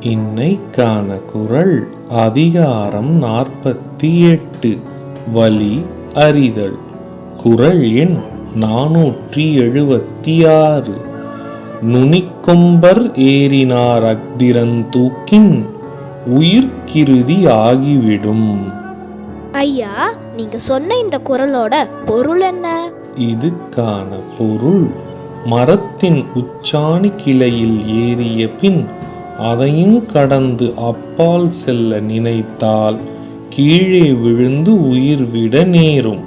இன்னைக்கான குரல் அதிகாரம் நாற்பத்தி எட்டு வலி அறிதல். குரல் எண் நானூற்றி எழுபத்தி ஆறு நுனிக்கொம்பர் ஏறினார் அக்திரன் தூக்கின் உயிர்க்கிருதி ஆகிவிடும். ஐயா நீங்க சொன்ன இந்த குரலோட பொருள் என்ன? இதுக்கான பொருள் மரத்தின் உச்சாணி கிளையில் ஏறிய பின் அதையும் கடந்து அப்பால் செல்ல நினைத்தால் கீழே விழுந்து உயிர் விட நேரும்.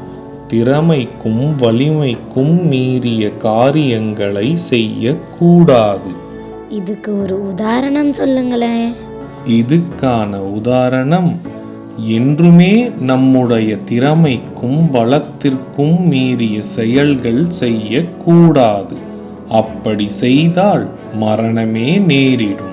திறமைக்கும் வலிமைக்கும் மீறிய காரியங்களை செய்யக்கூடாது இதுக்கு ஒரு உதாரணம் சொல்லுங்களேன். இதுக்கான உதாரணம் என்றுமே நம்முடைய திறமைக்கும் பலத்திற்கும் மீறிய செயல்கள் செய்யக்கூடாது அப்படி செய்தால் மரணமே நேரிடும்.